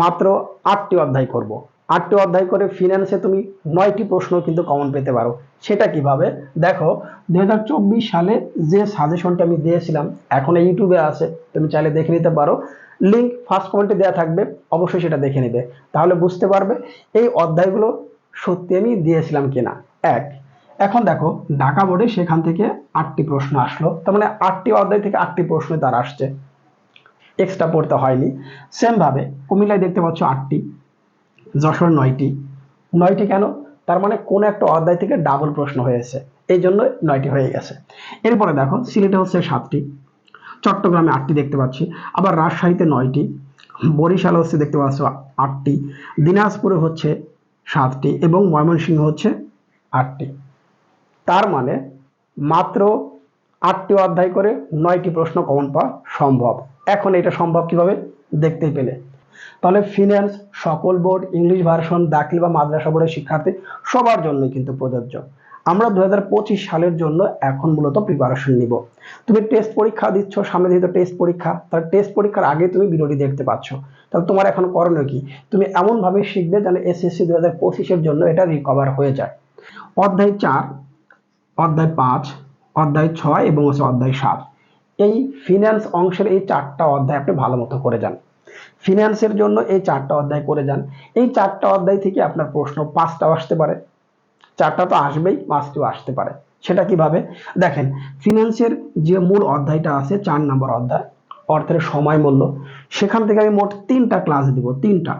মাত্র আটটি অধ্যায় করব। আটটি অধ্যায় করে ফিনান্সে তুমি নয়টি প্রশ্ন কিন্তু কমন পেতে পারো। সেটা কীভাবে? দেখো দু হাজার চব্বিশ সালে যে সাজেশনটা আমি দিয়েছিলাম, এখন ইউটিউবে আছে, তুমি চাইলে দেখে নিতে পারো। লিঙ্ক ফার্স্ট কমেন্টে দেওয়া থাকবে, অবশ্যই সেটা দেখে নেবে। তাহলে বুঝতে পারবে এই অধ্যায়গুলো সত্যি আমি দিয়েছিলাম কিনা। এক, এখন দেখো, ঢাকা বোর্ডে সেখান থেকে আটটি প্রশ্ন আসলো। তার মানে আটটি অধ্যায় থেকে আটটি প্রশ্ন তার আসছে। এক্সট্রা পড়তে হয়নি। সেম ভাবে, কুমিল্লায় দেখতে পাচ্ছ আটটি, যশোর নয়টি। নয়টি কেন? তার মানে কোন একটা অধ্যায় থেকে ডাবল প্রশ্ন হয়েছে। এই জন্য নয়টি হয়ে গেছে। এরপরে দেখো, সিলেটে হচ্ছে সাতটি, চট্টগ্রামে আটটি দেখতে পাচ্ছি, আবার রাজশাহীতে নয়টি, বরিশালে হচ্ছে দেখতে পাচ্ছ আটটি, দিনাজপুরে হচ্ছে সাতটি এবং ময়মনসিংহ হচ্ছে আটটি। তার মানে মাত্র আটটি অধ্যায় করে নয়টি প্রশ্ন কমন পাওয়া সম্ভব। এখন এটা সম্ভব কীভাবে? দেখতেই পেলে। তাহলে ফিনান্স সকল বোর্ড ইংলিশ ভার্সন দাখিল বা মাদ্রাসা বোর্ডের শিক্ষার্থী সবার জন্যই কিন্তু প্রযোজ্য। আমরা দু হাজার পঁচিশ সালের জন্য এখন মূলত প্রিপারেশন নিব। তুমি টেস্ট পরীক্ষা দিচ্ছ, সামনে যেহেতু টেস্ট পরীক্ষা, তাহলে টেস্ট পরীক্ষার আগে তুমি ভিডিওটি দেখতে পাচ্ছ। তাহলে তোমার এখন করণীয় কি? তুমি এমনভাবে শিখবে যেন এসএসসি দু হাজার পঁচিশের জন্য এটা রিকভার হয়ে যায়। অধ্যায় চার, অধ্যায় পাঁচ, অধ্যায় ছয় এবং হচ্ছে অধ্যায় সাত। এই ফিনান্স অংশের এই চারটা অধ্যায় আপনি ভালো মতো করে যান ফিনান্সের জন্য এই চারটা অধ্যায় করে যান। এই চারটা অধ্যায় থেকে আপনার প্রশ্ন পাঁচটাও আসতে পারে। চারটা তো আসবেই, পাঁচটিও আসতে পারে। সেটা কীভাবে? দেখেন ফিনান্সের যে মূল অধ্যায়টা আছে, চার নম্বর অধ্যায়, অর্থের সময় মূল্য, সেখান থেকে আমি মোট তিনটা ক্লাস দিব, তিনটা।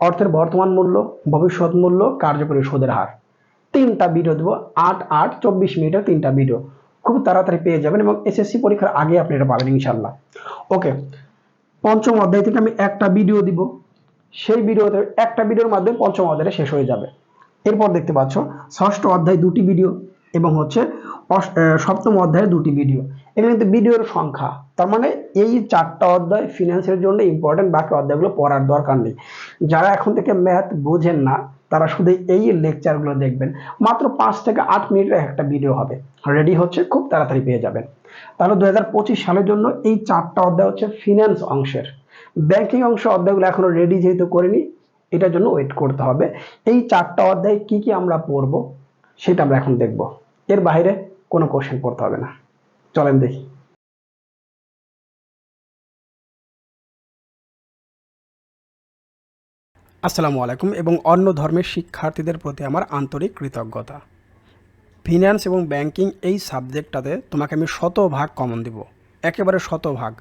অর্থের বর্তমান মূল্য, ভবিষ্যৎ মূল্য, কার্যকরী সুদের হার। তিনটা ভিডিও দেবো, আট আট চব্বিশ মিনিটের তিনটা ভিডিও খুব তাড়াতাড়ি পেয়ে যাবেন এবং এসএসসি পরীক্ষার আগে আপনি এটা পাবেন ইনশাল্লাহ ওকে পঞ্চম অধ্যায় থেকে আমি একটা ভিডিও দিব। সেই ভিডিওতে একটা ভিডিওর মাধ্যমে পঞ্চম অধ্যায়টা শেষ হয়ে যাবে। এরপর দেখতে পাচ্ছ, ষষ্ঠ অধ্যায় দুটি ভিডিও এবং হচ্ছে সপ্তম অধ্যায়ে দুটি ভিডিও এখানে কিন্তু ভিডিওর সংখ্যা, তার মানে এই চারটা অধ্যায় ফিনান্সের জন্য ইম্পর্টেন্ট বাকি অধ্যায়গুলো পড়ার দরকার নেই। যারা এখন থেকে ম্যাথ বোঝেন না তারা শুধু এই লেকচারগুলো দেখবেন। মাত্র পাঁচ থেকে আট মিনিটের একটা ভিডিও হবে। রেডি হচ্ছে, খুব তাড়াতাড়ি পেয়ে যাবেন। তাহলে দু হাজার পঁচিশ সালের জন্য এই চারটা অধ্যায় হচ্ছে ফিনান্স অংশের। ব্যাংকিং অংশ অধ্যায়গুলো এখনও রেডি যেহেতু করিনি, এটার জন্য ওয়েট করতে হবে। এই চারটা অধ্যায় কি কি আমরা পড়ব, সেটা আমরা এখন দেখব। এর বাইরে কোনো কোশ্চেন পড়তে হবে না। চলেন দেখি। আসসালামু আলাইকুম এবং অন্য ধর্মের শিক্ষার্থীদের প্রতি আমার আন্তরিক কৃতজ্ঞতা। ফিন্যান্স এবং ব্যাংকিং এই সাবজেক্টটাতে তোমাকে আমি শতভাগ কমন দিব। একেবারে শতভাগ।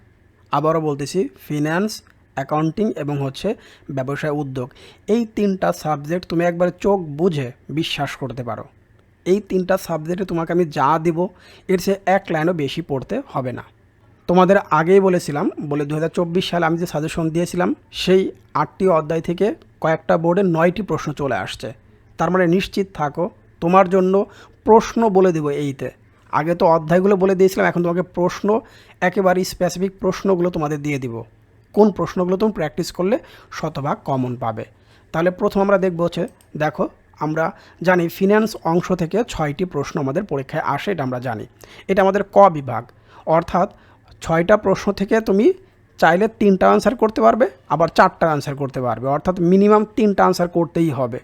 আবারও বলতেছি ফিন্যান্স অ্যাকাউন্টিং এবং হচ্ছে ব্যবসায় উদ্যোগ। এই তিনটা সাবজেক্ট তুমি একবার চোখ বুঝে বিশ্বাস করতে পারো। এই তিনটা সাবজেক্টে তোমাকে আমি যা দিব, এর চেয়ে এক লাইনও বেশি পড়তে হবে না। তোমাদের আগেই বলেছিলাম, বলে দু হাজার চব্বিশ সালে আমি যে সাজেশন দিয়েছিলাম, সেই আটটি অধ্যায় থেকে কয়েকটা বোর্ডে নয়টি প্রশ্ন চলে আসছে। তার মানে নিশ্চিত থাকো, তোমার জন্য প্রশ্ন বলে দেবো এইতে। আগে তো অধ্যায়গুলো বলে দিয়েছিলাম, এখন তোমাকে প্রশ্ন, একেবারে স্পেসিফিক প্রশ্নগুলো তোমাদের দিয়ে দিব। কোন প্রশ্নগুলো তুমি প্র্যাকটিস করলে শতভাগ কমন পাবে। তাহলে প্রথম আমরা দেখব হচ্ছে, দেখো, আমরা জানি ফিনান্স অংশ থেকে ছয়টি প্রশ্ন আমাদের পরীক্ষায় আসে, এটা আমরা জানি। এটা আমাদের ক বিভাগ। অর্থাৎ ছয়টা প্রশ্ন থেকে তুমি চাইলে তিনটা আনসার করতে পারবে, আবার চারটা আনসার করতে পারবে। অর্থাৎ মিনিমাম তিনটা আনসার করতেই হবে।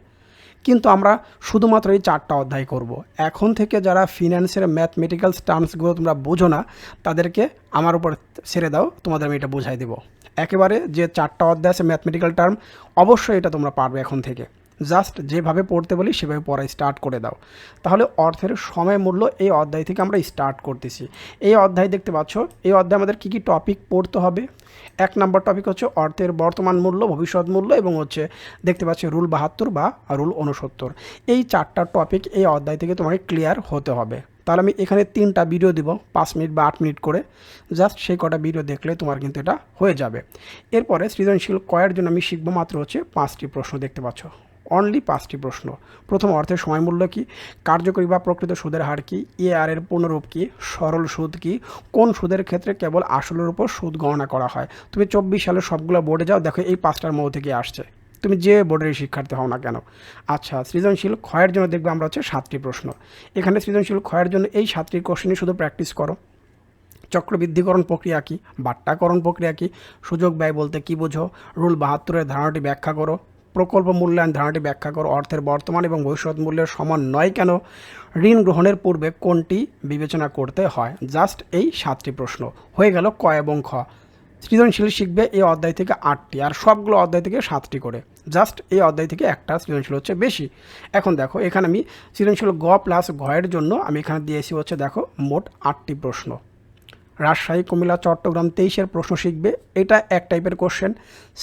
কিন্তু আমরা শুধুমাত্র এই চারটা অধ্যায় করব। এখন থেকে যারা ফিনান্সের ম্যাথমেটিক্যাল টার্মসগুলো তোমরা বোঝো না, তাদেরকে আমার উপর ছেড়ে দাও, তোমাদের আমি এটা বোঝাই দেবো। একেবারে যে চারটা অধ্যায় আছে ম্যাথমেটিক্যাল টার্ম অবশ্যই এটা তোমরা পারবে এখন থেকে। জাস্ট যেভাবে পড়তে বলি, সেভাবে পড়া স্টার্ট করে দাও। তাহলে অর্থের সময় মূল্য এই অধ্যায় থেকে আমরা স্টার্ট করতেছি। এই অধ্যায় দেখতে পাচ্ছ, এই অধ্যায় আমাদের কী কী টপিক পড়তে হবে? এক নম্বর টপিক হচ্ছে অর্থের বর্তমান মূল্য, ভবিষ্যৎ মূল্য এবং হচ্ছে দেখতে পাচ্ছি রুল বাহাত্তর বা রুল উনসত্তর এই চারটা টপিক এই অধ্যায় থেকে তোমাকে ক্লিয়ার হতে হবে। তাহলে আমি এখানে তিনটা ভিডিও দিব, পাঁচ মিনিট বা আট মিনিট করে। জাস্ট সেই কটা ভিডিও দেখলে তোমার কিন্তু এটা হয়ে যাবে। এরপরে সৃজনশীল কয়ের জন্য আমি শিখব মাত্র হচ্ছে পাঁচটি প্রশ্ন দেখতে পাচ্ছ। অনলি পাঁচটি প্রশ্ন। প্রথম অর্থের সময় মূল্য কী? কার্যকরী বা প্রকৃত সুদের হার কী? এআর এর পূর্ণরূপ কী? সরল সুদ কী? কোন সুদের ক্ষেত্রে কেবল আসলের উপর সুদ গণনা করা হয়? তুমি চব্বিশ সালে সবগুলো বোর্ডে যাও, দেখো এই পাঁচটার মধ্যে থেকে আসছে। তুমি যে বোর্ডের শিক্ষার্থী হও না কেন? আচ্ছা সৃজনশীল ক্ষয়ের জন্য দেখবে আমরা হচ্ছে সাতটি প্রশ্ন। এখানে সৃজনশীল ক্ষয়ের জন্য এই সাতটি কোশ্চেনই শুধু প্র্যাকটিস করো। চক্রবৃদ্ধিকরণ প্রক্রিয়া কী? বাট্টাকরণ প্রক্রিয়া কী? সুযোগ ব্যয় বলতে কী বোঝো? রুল বাহাত্তরের ধারণাটি ব্যাখ্যা করো। প্রকল্প মূল্যায়ন ধারণাটি ব্যাখ্যা করো। অর্থের বর্তমান এবং ভবিষ্যৎ মূল্যের সমান নয় কেন? ঋণ গ্রহণের পূর্বে কোনটি বিবেচনা করতে হয়? জাস্ট এই সাতটি প্রশ্ন। হয়ে গেল ক এবং খ। সৃজনশীল শিখবে এই অধ্যায় থেকে আটটি, আর সবগুলো অধ্যায় থেকে সাতটি করে। জাস্ট এই অধ্যায় থেকে একটা সৃজনশীল হচ্ছে বেশি। এখন দেখো, এখানে আমি সৃজনশীল গ প্লাস ঘয়ের জন্য আমি এখানে দিয়েছি হচ্ছে, দেখো, মোট আটটি প্রশ্ন। রাজশাহী, কুমিল্লা, চট্টগ্রাম তেইশের প্রশ্ন শিখবে। এটা এক টাইপের কোশ্চেন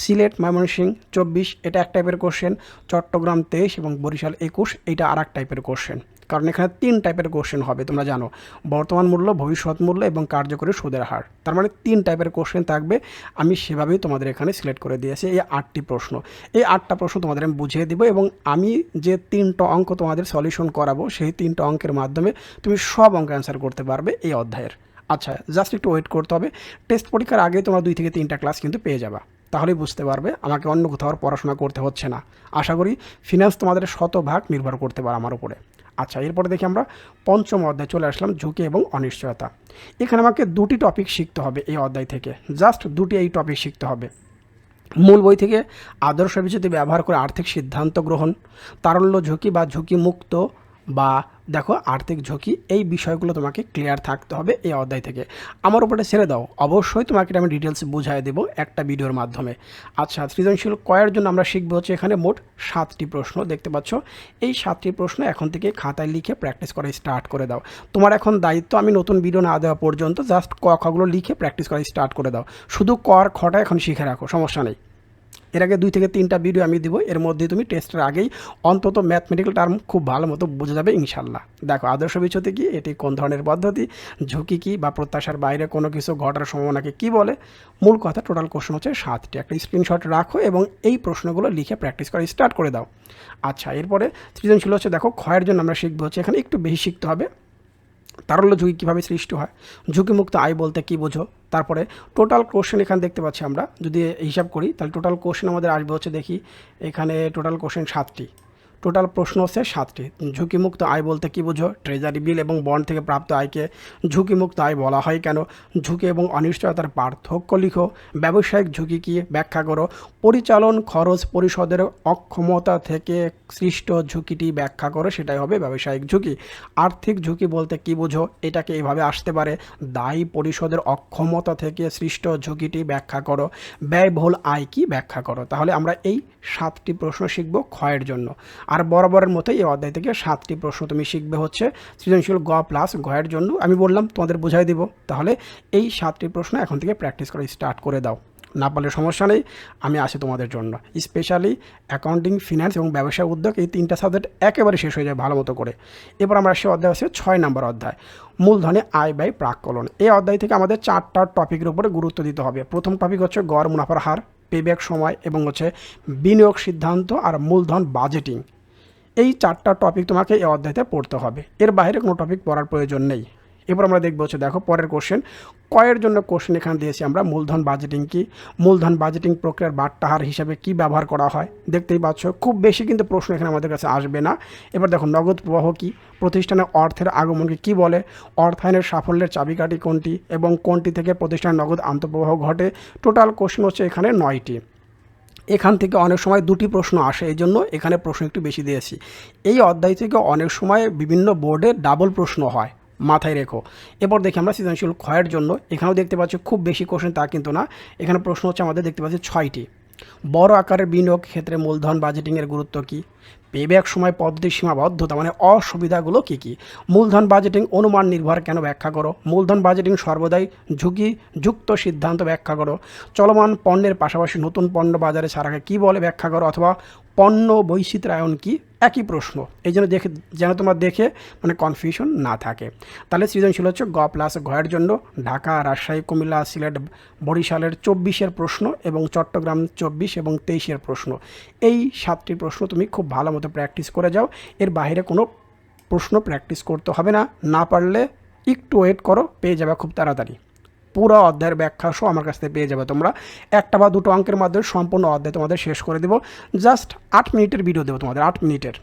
সিলেট, ময়মনসিংহ, চব্বিশ, এটা এক টাইপের কোশ্চেন চট্টগ্রাম তেইশ এবং বরিশাল একুশ, এটা আর টাইপের কোশ্চেন কারণ এখানে তিন টাইপের কোশ্চেন হবে, তোমরা জানো। বর্তমান মূল্য, ভবিষ্যৎ মূল্য এবং কার্যকরী সুদের হার। তার মানে তিন টাইপের কোশ্চেন থাকবে। আমি সেভাবেই তোমাদের এখানে সিলেক্ট করে দিয়েছি এই আটটি প্রশ্ন। এই আটটা প্রশ্ন তোমাদের আমি বুঝিয়ে দেবো এবং আমি যে তিনটা অঙ্ক তোমাদের সলিউশন করাবো, সেই তিনটা অঙ্কের মাধ্যমে তুমি সব অঙ্ক অ্যান্সার করতে পারবে এই অধ্যায়ের। আচ্ছা জাস্ট একটু ওয়েট করতে হবে। টেস্ট পরীক্ষার আগে তোমরা দুই থেকে তিনটা ক্লাস কিন্তু পেয়ে যাবা। তাহলেই বুঝতে পারবে, আমাকে অন্য কোথাও পড়াশোনা করতে হচ্ছে না। আশা করি ফিনান্স তোমাদের শতভাগ নির্ভর করতে পারে আমার উপরে। আচ্ছা এরপরে দেখি আমরা পঞ্চম অধ্যায় চলে আসলাম ঝুঁকি এবং অনিশ্চয়তা। এখানে আমাকে দুটি টপিক শিখতে হবে এই অধ্যায় থেকে। জাস্ট দুটি এই টপিক শিখতে হবে। মূল বই থেকে আদর্শ বিষয়টি ব্যবহার করে আর্থিক সিদ্ধান্ত গ্রহণ, তারল্য ঝুঁকি বা ঝুঁকি মুক্ত বা দেখো আর্থিক ঝুঁকি, এই বিষয়গুলো তোমাকে ক্লিয়ার থাকতে হবে এই অধ্যায় থেকে। আমার উপরে ছেড়ে দাও। অবশ্যই তোমাকে আমি ডিটেলস বুঝাই দেবো একটা ভিডিওর মাধ্যমে। আচ্ছা সৃজনশীল কয়ের জন্য আমরা শিখব হচ্ছে এখানে মোট সাতটি প্রশ্ন, দেখতে পাচ্ছ? এই সাতটি প্রশ্ন এখন থেকে খাতায় লিখে প্র্যাকটিস করা স্টার্ট করে দাও। তোমার এখন দায়িত্ব আমি নতুন ভিডিও না দেওয়া পর্যন্ত জাস্ট ক খগুলো লিখে প্র্যাকটিস করা স্টার্ট করে দাও। শুধু কর খটা এখন শিখে রাখো, সমস্যা নেই। এর আগে দুই থেকে তিনটা ভিডিও আমি দিব, এর মধ্যে তুমি টেস্টের আগেই অন্তত ম্যাথমেটিক্যাল টার্ম খুব ভালো মতো বুঝে যাবে ইনশাল্লাহ দেখো, আদর্শ বিষয়তে কি? এটি কোন ধরনের পদ্ধতি? ঝুঁকি কি বা প্রত্যাশার বাইরে কোনো কিছু ঘটার সম্ভাবনাকে কি বলে? মূল কথা টোটাল কোশ্চেন হচ্ছে সাতটি। একটা স্ক্রিনশট রাখো এবং এই প্রশ্নগুলো লিখে প্র্যাকটিস করা স্টার্ট করে দাও। আচ্ছা এরপরে সৃজনশীল হচ্ছে, দেখো ক্ষয়ের জন্য আমরা শিখব হচ্ছে এখানে একটু বেশি শিখতে হবে। তারল্য ঝুঁকি কীভাবে সৃষ্টি হয়? ঝুঁকিমুক্ত আয় বলতে কী বোঝো? তারপরে টোটাল কোশ্চেন এখানে দেখতে পাচ্ছি আমরা। যদি হিসাব করি, তাহলে টোটাল কোশ্চেন আমাদের আসবে হচ্ছে দেখি, এখানে টোটাল কোশ্চেন সাতটি। টোটাল প্রশ্ন হচ্ছে সাতটি। ঝুঁকিমুক্ত আয় বলতে কী বোঝো? ট্রেজারি বিল এবং বন্ড থেকে প্রাপ্ত আয়কে ঝুঁকিমুক্ত আয় বলা হয় কেন? ঝুঁকি এবং অনিশ্চয়তার পার্থক্য লিখো। ব্যবসায়িক ঝুঁকি কী? ব্যাখ্যা করো। পরিচালন খরচ পরিষদের অক্ষমতা থেকে সৃষ্ট ঝুঁকিটি ব্যাখ্যা করো, সেটাই হবে ব্যবসায়িক ঝুঁকি। আর্থিক ঝুঁকি বলতে কী বোঝো? এটাকে এইভাবে আসতে পারে। দায়ী পরিশোধের অক্ষমতা থেকে সৃষ্ট ঝুঁকিটি ব্যাখ্যা করো। ব্যয়বহুল আয় কি? ব্যাখ্যা করো। তাহলে আমরা এই সাতটি প্রশ্ন শিখব ক্ষয়ের জন্য। আর বরাবরের মতোই এই অধ্যায় থেকে সাতটি প্রশ্ন তুমি শিখবে হচ্ছে সৃজনশীল গ প্লাস গয়ের জন্য। আমি বললাম, তোমাদের বুঝাই দিব। তাহলে এই সাতটি প্রশ্ন এখন থেকে প্র্যাকটিস করা স্টার্ট করে দাও। না পারলে সমস্যা নেই, আমি আসি তোমাদের জন্য। স্পেশালি অ্যাকাউন্টিং ফিনান্স এবং ব্যবসা উদ্যোগ এই তিনটা সাবজেক্ট একেবারে শেষ হয়ে যায় ভালো মতো করে। এবার আমরা সে অধ্যায় আছে ছয় নম্বর অধ্যায়, মূলধনে আয় ব্যয় প্রাককলন এই অধ্যায় থেকে আমাদের চারটা টপিকের উপরে গুরুত্ব দিতে হবে। প্রথম টপিক হচ্ছে গড়, মুনাফার হার পেব্যাক সময় এবং হচ্ছে বিনিয়োগ সিদ্ধান্ত আর মূলধন বাজেটিং এই চারটা টপিক তোমাকে এই অধ্যায়তে পড়তে হবে। এর বাইরে কোনো টপিক পড়ার প্রয়োজন নেই। এবার আমরা দেখব হচ্ছে, দেখো, পরের কোশ্চেন কয়ের জন্য কোশ্চেন এখানে দিয়েছি আমরা, মূলধন বাজেটিং কি? মূলধন বাজেটিং প্রক্রিয়ার বাট্টাহার হিসাবে কি ব্যবহার করা হয়? দেখতেই পাচ্ছ, খুব বেশি কিন্তু প্রশ্ন এখানে আমাদের কাছে আসবে না। এবার দেখো, নগদ প্রবাহ কি? প্রতিষ্ঠানে অর্থের আগমনকে কি বলে? অর্থায়নের সাফল্যের চাবিকাঠি কোনটি? এবং কোনটি থেকে প্রতিষ্ঠানের নগদ আন্তঃপ্রবাহ ঘটে? টোটাল কোশ্চেন হচ্ছে এখানে নয়টি। এখান থেকে অনেক সময় দুটি প্রশ্ন আসে, এই জন্য এখানে প্রশ্ন একটু বেশি দিয়েছি। এই অধ্যায় থেকে অনেক সময় বিভিন্ন বোর্ডে ডাবল প্রশ্ন হয়, মাথায় রেখো। এরপর দেখি আমরা সৃজনশীল ক্ষয়ের জন্য, এখানেও দেখতে পাচ্ছি খুব বেশি কোশ্চেন তা কিন্তু না। এখানে প্রশ্ন হচ্ছে আমাদের দেখতে পাচ্ছি ছয়টি। বড় আকারের বিনিয়োগ ক্ষেত্রে মূলধন বাজেটিংয়ের গুরুত্ব কী? পেব্যাক সময় পদ্ধতির সীমাবদ্ধতা মানে অসুবিধাগুলো কী কী? মূলধন বাজেটিং অনুমান নির্ভর কেন ব্যাখ্যা করো? মূলধন বাজেটিং সর্বদাই ঝুঁকি যুক্ত সিদ্ধান্ত ব্যাখ্যা করো। চলমান পণ্যের পাশাপাশি নতুন পণ্য বাজারে ছাড়াকে কী বলে ব্যাখ্যা করো? অথবা পণ্য বৈচিত্র্যায়ন কি? একই প্রশ্ন। এই জন্য দেখে, যেন তোমার দেখে মানে কনফিউশন না থাকে। তাহলে সৃজনশীল হচ্ছে গ প্লাস ঘয়ের জন্য ঢাকা, রাজশাহী, কুমিল্লা, সিলেট, বরিশালের চব্বিশের প্রশ্ন এবং চট্টগ্রাম চব্বিশ এবং তেইশের প্রশ্ন। এই সাতটি প্রশ্ন তুমি খুব ভালো মতো প্র্যাকটিস করে যাও। এর বাইরে কোনো প্রশ্ন প্র্যাকটিস করতে হবে না। না পারলে একটু ওয়েট করো, পেয়ে যাবে খুব তাড়াতাড়ি। পুরো অধ্যায়ের ব্যাখ্যা সহ আমার কাছ থেকে পেয়ে যাবে তোমরা। একটা বা দুটো অঙ্কের মাধ্যমে সম্পূর্ণ অধ্যায় তোমাদের শেষ করে দেবো। জাস্ট আট মিনিটের ভিডিও দেবো তোমাদের, আট মিনিটের।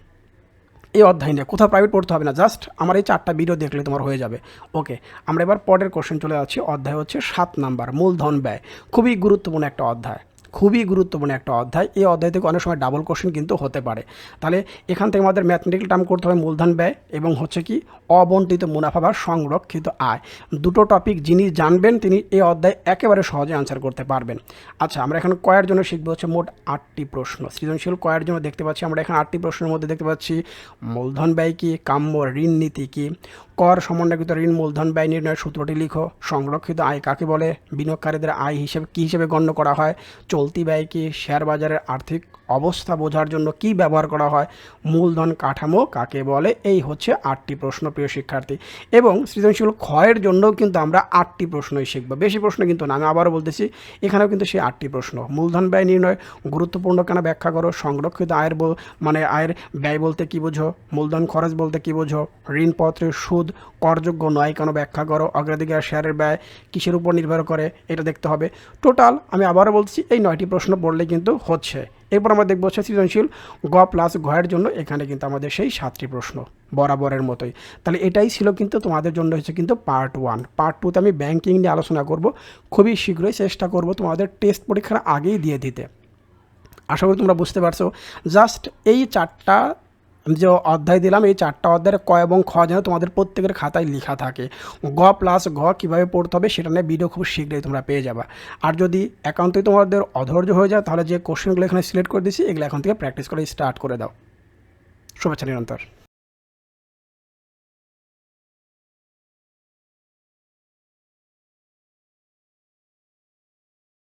এই অধ্যায় নিয়ে, কোথাও প্রাইভেট পড়তে হবে না, জাস্ট আমার এই চারটা ভিডিও দেখলে তোমার হয়ে যাবে। ওকে আমরা এবার পরের কোশ্চেন চলে যাচ্ছি, অধ্যায় হচ্ছে সাত নাম্বার, মূলধন ব্যয়। খুবই গুরুত্বপূর্ণ একটা অধ্যায়। খুবই গুরুত্বপূর্ণ একটা অধ্যায়। এই অধ্যায় থেকে অনেক সময় ডাবল কোশ্চেন কিন্তু হতে পারে। তাহলে এখান থেকে আমাদের ম্যাথমেটিক্যাল টার্ম করতে হবে মূলধন ব্যয় এবং হচ্ছে কি অবন্টিত মুনাফা বা সংরক্ষিত আয়। দুটো টপিক যিনি জানবেন তিনি এই অধ্যায় একেবারে সহজে আনসার করতে পারবেন। আচ্ছা আমরা এখন কয়ের জন্য শিখব হচ্ছে মোট আটটি প্রশ্ন। সৃজনশীল কয়ের জন্য দেখতে পাচ্ছি, আমরা এখানে আটটি প্রশ্নের মধ্যে দেখতে পাচ্ছি, মূলধন ব্যয় কি, কাম্য ঋণ নীতি কি? কর সমন্বয়কৃত ঋণ মূলধন ব্যয় নির্ণয়ের সূত্রটি লিখো। সংরক্ষিত আয় কাকে বলে? বিনিয়োগকারীদের আয় হিসেবে কী হিসেবে গণ্য করা হয়? চলতি ব্যয় কি শেয়ার বাজারের আর্থিক অবস্থা বোঝার জন্য কি ব্যবহার করা হয়? মূলধন কাঠামো কাকে বলে? এই হচ্ছে আটটি প্রশ্ন, প্রিয় শিক্ষার্থী। এবং সৃজনশীল ক্ষয়ের জন্যও কিন্তু আমরা আটটি প্রশ্নই শিখব। বেশি প্রশ্ন কিন্তু না, আমি আবারও বলতেছি, এখানেও কিন্তু সেই আটটি প্রশ্ন। মূলধন ব্যয় নির্ণয়, গুরুত্বপূর্ণ কেন ব্যাখ্যা করো? সংরক্ষিত আয়ের মানে আয়ের ব্যয় বলতে কী বোঝো? মূলধন খরচ বলতে কী বোঝো? ঋণপত্রের সুদ করযোগ্য নয় কেন ব্যাখ্যা করো? অগ্রাধিকার শেয়ারের ব্যয় কিসের উপর নির্ভর করে? এটা দেখতে হবে। টোটাল আমি আবারও বলছি এই নয়টি প্রশ্ন পড়লে কিন্তু হচ্ছে। এরপর আমরা দেখব হচ্ছে সৃজনশীল গ প্লাস ঘয়ের জন্য এখানে কিন্তু আমাদের সেই সাতটি প্রশ্ন বরাবরের মতোই। তাহলে এটাই ছিল কিন্তু তোমাদের জন্য হচ্ছে কিন্তু পার্ট ওয়ান পার্ট টুতে আমি ব্যাংকিং নিয়ে আলোচনা করব। খুবই শীঘ্রই চেষ্টা করব তোমাদের টেস্ট পরীক্ষার আগেই দিয়ে দিতে। আশা করি তোমরা বুঝতে পারছ। জাস্ট এই চারটা যে অধ্যায় দিলাম, এই চারটা অধ্যায়ের ক এবং খ যেন তোমাদের প্রত্যেকের খাতায় লেখা থাকে। গ প্লাস ঘ কীভাবে পড়তে হবে সেটা নিয়ে ভিডিও খুব শীঘ্রই তোমরা পেয়ে যাবে। আর যদি একান্তই তোমাদের অধৈর্য হয়ে যায়, তাহলে যে কোশ্চেনগুলো এখানে সিলেক্ট করে দিচ্ছি এগুলো এখন থেকে প্র্যাকটিস করে স্টার্ট করে দাও। শুভেচ্ছা, নিরন্তর।